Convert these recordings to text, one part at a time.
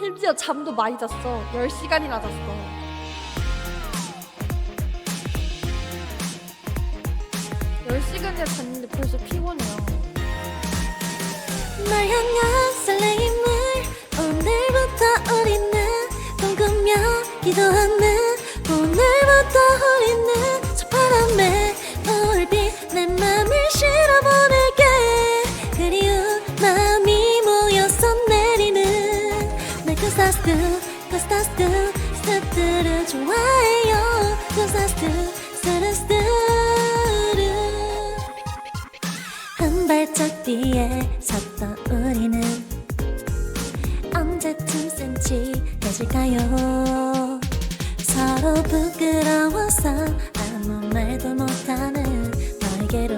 심지어 잠도 많이 잤어. 10시간이나 잤어. 10시간이나 잤는데 벌써 피곤해요 날 그사스도 그사스도 스트를 좋아해요. 그사스도 스트스트를. 한 발짝 뒤에 섰던 우리는. 언제쯤 센치해질까요? 서로 부끄러워서 아무 말도 못하는 너에게로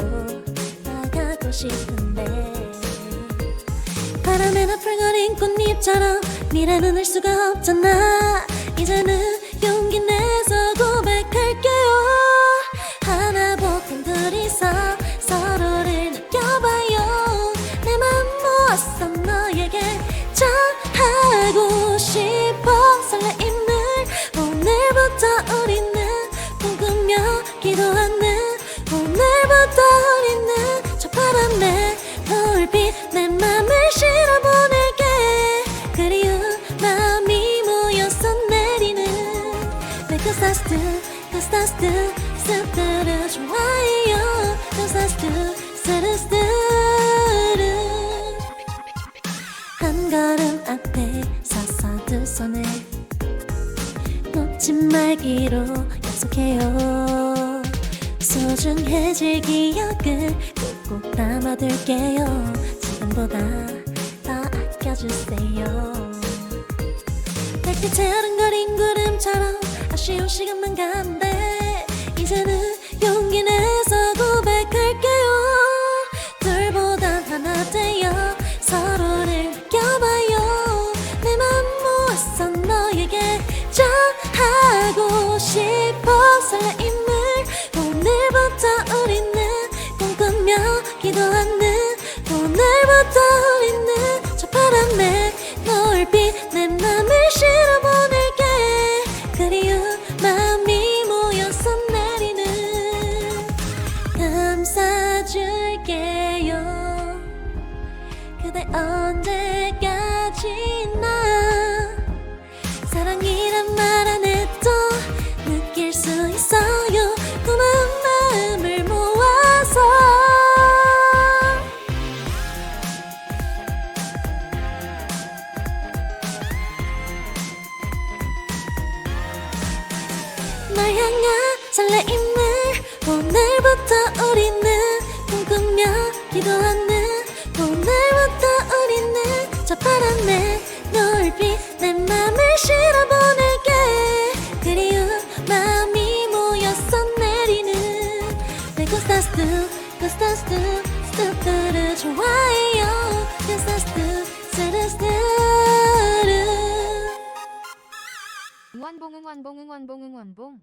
나가고 싶은데. 바람에 나풀거린 꽃잎처럼 미래는 알 수가 없잖아. 이제는 용기 내서 고백할게요. 하나보단 둘이서 서로를 느껴봐요. 내 맘 모아서 너에게 전하고 싶어. 설레임을 오늘부터 우리는 꿈꾸며 기도하 사스트 스트를 좋아해요. 그사스트 스트스트를 한 걸음 앞에 서서 두 손을 놓지 말기로 약속해요. 소중해질 기억을 꼭꼭 담아둘게요. 지금보다 더 아껴주세요. 달빛에 아른거린 구름처럼 아쉬운 시간만 가는 설레임을 오늘부터 우리는 꿈꾸며 기도하는 오늘부터 우리는 저 바람에 노을빛 내 맘을 실어보낼게. 그리운 마음이 널 향한 설레임을 오늘부터 우리는 꿈꾸며 기도하는 오늘부터 우리는 저 바람에 노을빛 내 맘을 실어보낼게. 그리운 마음이 모여서 내리는 내 고스타스도 고스타스도 스타스를 좋아해요. 고스타스도 원봉 응원봉 응원봉 응원봉